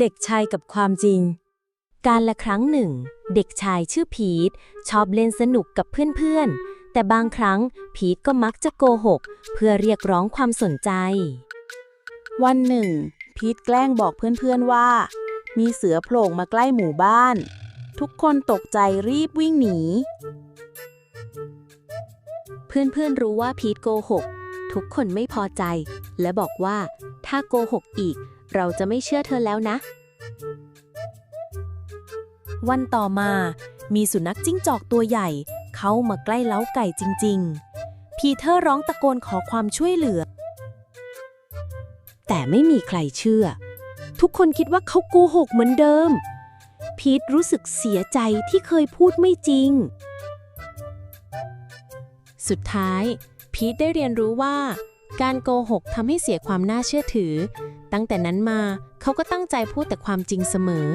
เด็กชายกับความจริง การละครั้งหนึ่ง เด็กชายชื่อพีทชอบเล่นสนุกกับเพื่อนๆ แต่บางครั้งพีทก็มักจะโกหก เพื่อเรียกร้องความสนใจ วันหนึ่ง พีทแกล้งบอกเพื่อนๆว่า มีเสือโผล่มาใกล้หมู่บ้าน ทุกคนตกใจรีบวิ่งหนี เพื่อนๆรู้ว่าพีทโกหก ทุกคนไม่พอใจ และบอกว่าถ้าโกหกอีก เราจะไม่เชื่อเธอแล้วนะ วันต่อมา มีสุนัขจิ้งจอกตัวใหญ่ เข้ามาใกล้เล้าไก่จริง ๆ พีเตอร์ร้องตะโกนขอความช่วยเหลือ แต่ไม่มีใครเชื่อ ทุกคนคิดว่าเขาโกหกเหมือนเดิม พีทรู้สึกเสียใจที่เคยพูดไม่จริง สุดท้าย พีทได้เรียนรู้ว่า การโกหกทำให้เสียความน่าเชื่อถือ ตั้งแต่นั้นมาเขาก็ตั้งใจพูดแต่ความจริงเสมอ